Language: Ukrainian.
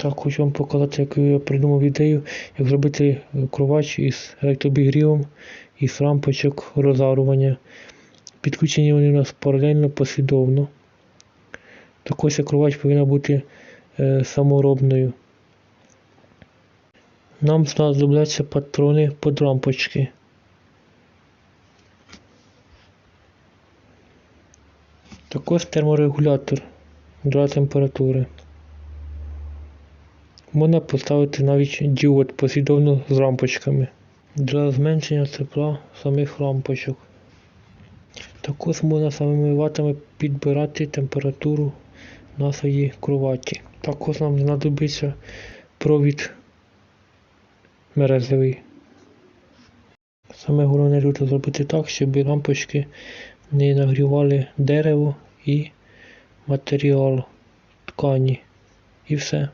Так, хочу вам показати, як я придумав ідею, як зробити е, кровач із електробігрівом і з рампочок розарування. Підключені вони у нас паралельно, послідовно. Також ця кровач повинна бути е, саморобною. Нам знадобляться патрони під рампочки. Також терморегулятор для температури. Можна поставити навіть діод послідовно з рампочками для зменшення тепла самих рампочок. Також можна самими ватами підбирати температуру на своїй кроваті. Також нам знадобиться провід мережевий. Саме головне тут зробити так, щоб лампочки не нагрівали дерево і матеріал ткані. І все.